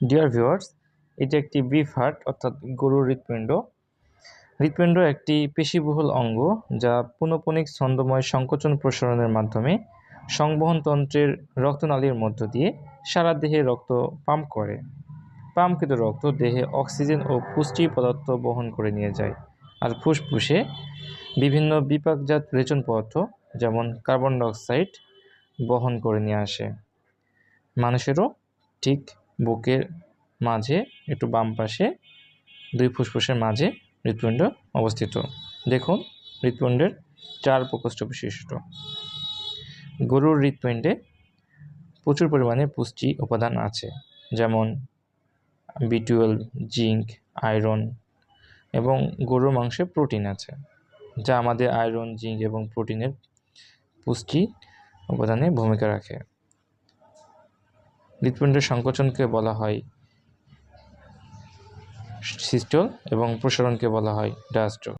Dear viewers এটি একটি beef heart অর্থাৎ গরুর হৃৎপিণ্ড। হৃৎপিণ্ড একটি পেশিবহুল অঙ্গ যা পুনঃপুনিক ছন্দময় সংকোচন প্রসারণের মাধ্যমে সংবহন তন্ত্রের রক্তনালীর মধ্য দিয়ে সারা দেহে রক্ত পাম্প করে। পাম্পকৃত রক্ত দেহে অক্সিজেন ও পুষ্টি পদার্থ বহন করে নিয়ে যায়। আর ফুসফুসে বিভিন্ন বিপাকজাত রেচন পদার্থ, যেমন কার্বন ডাইঅক্সাইড, বহন করে নিয়ে আসে। মানুষেরও ঠিক বুকের মাঝে, একটু বাম পাশে, দুই ফুসফুসের মাঝে হৃৎপিণ্ড অবস্থিত। দেখুন, হৃৎপিণ্ডের চার প্রকোষ্ঠ বিশিষ্ট। গরুর হৃৎপিণ্ডে প্রচুর পরিমাণে পুষ্টি উপাদান আছে, যেমন বি টুয়েলভ জিঙ্ক আয়রন এবং গরুর মাংসে প্রোটিন আছে, যা আমাদের আয়রন জিঙ্ক এবং প্রোটিনের পুষ্টি উপাদানে ভূমিকা রাখে। হৃৎপিণ্ডের সংকোচনকে বলা হয়। সিস্টল এবং প্রসারণকে বলা হয় ডায়াস্টল।